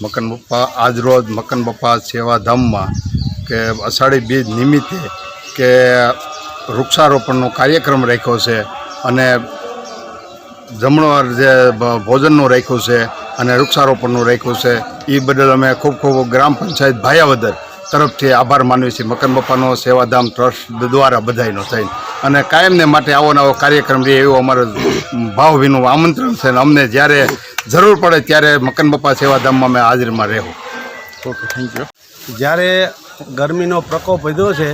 મકન બપ્પા આજરોજ મકન બપ્પા સેવાધામમાં કે અષાઢી બીજ નિમિત્તે કે વૃક્ષારોપણનો કાર્યક્રમ રાખ્યો છે અને જમણવાર જે ભોજનનું રાખ્યું છે અને વૃક્ષારોપણનું રાખ્યું છે એ બદલ અમે ખૂબ ખૂબ ગ્રામ પંચાયત ભાયાવદર તરફથી આભાર માનવી છીએ. મકન બપ્પાનો સેવાધામ ટ્રસ્ટ દ્વારા બધાયનો થઈને. અને કાયમને માટે આવો નવો કાર્યક્રમ રહે એવું અમારો ભાવભીનું આમંત્રણ છે અને અમને જ્યારે જરૂર પડે ત્યારે મકન બપ્પા સેવાધામમાં અમે હાજરીમાં રહેવું. ઓકે થેન્ક યુ જ્યારે ગરમીનો પ્રકોપ વધ્યો છે,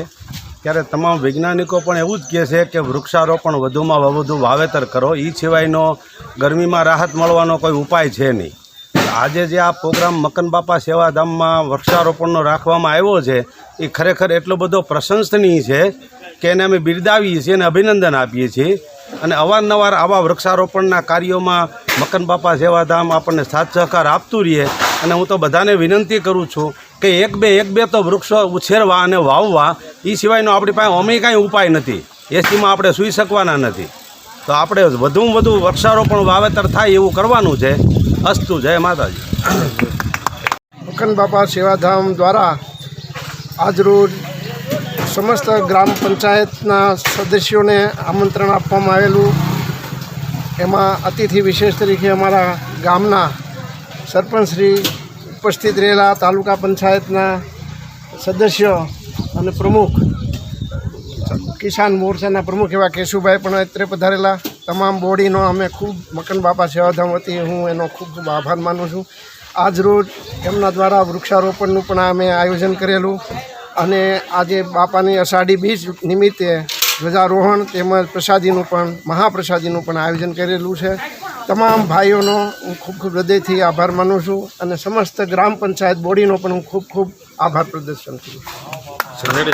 ત્યારે તમામ વૈજ્ઞાનિકો પણ એવું જ કહે છે કે વૃક્ષારોપણ વધુમાં વધુ વાવેતર કરો. એ સિવાયનો ગરમીમાં રાહત મળવાનો કોઈ ઉપાય છે નહીં. આજે જે આ પ્રોગ્રામ મકન બાપા સેવાધામમાં વૃક્ષારોપણનો રાખવામાં આવ્યો છે, એ ખરેખર એટલો બધો પ્રશંસનીય છે કે એને અમે બિરદાવીએ છીએ અને અભિનંદન આપીએ છીએ. અને અવારનવાર આવા વૃક્ષારોપણના કાર્યોમાં મકન બાપા સેવાધામ આપણને સાથ સહકાર આપતું રહીએ અને હું તો બધાને વિનંતી કરું છું કે એક બે એક બે તો વૃક્ષો ઉછેરવા અને વાવવા એ સિવાયનો આપણી પાસે અમે કાંઈ ઉપાય નથી. એસીમાં આપણે સૂઈ શકવાના નથી. તો આપણે વધુમાં વધુ વૃક્ષારોપણ વાવેતર થાય એવું કરવાનું છે. અસ્તુ, જય માતાજી. મકન બાપા સેવાધામ દ્વારા આજરોજ સમસ્ત ગ્રામ પંચાયતના સદસ્યોને આમંત્રણ આપવામાં આવેલું. એમાં અતિથિ વિશેષ તરીકે અમારા ગામના સરપંચશ્રી ઉપસ્થિત રહેલા તાલુકા પંચાયતના સદસ્યો અને પ્રમુખ કિસાન મોરચાના પ્રમુખ એવા કેશુભાઈ પણ અત્રે પધારેલા. તમામ બોડીનો અમે ખૂબ મકન બાપા સેવાધામ વતી હું એનો ખૂબ ખૂબ આભાર માનું છું. આજ રોજ એમના દ્વારા વૃક્ષારોપણનું પણ અમે આયોજન કરેલું અને આજે બાપાની અષાઢી બીજ નિમિત્તે ધ્વજારોહણ તેમજ પ્રસાદીનું પણ મહાપ્રસાદીનું પણ આયોજન કરેલું છે. તમામ ભાઈઓનો હું ખૂબ ખૂબ હૃદયથી આભાર માનું છું અને સમસ્ત ગ્રામ પંચાયત બોડીનો પણ હું ખૂબ ખૂબ આભાર પ્રદર્શન કરું છું.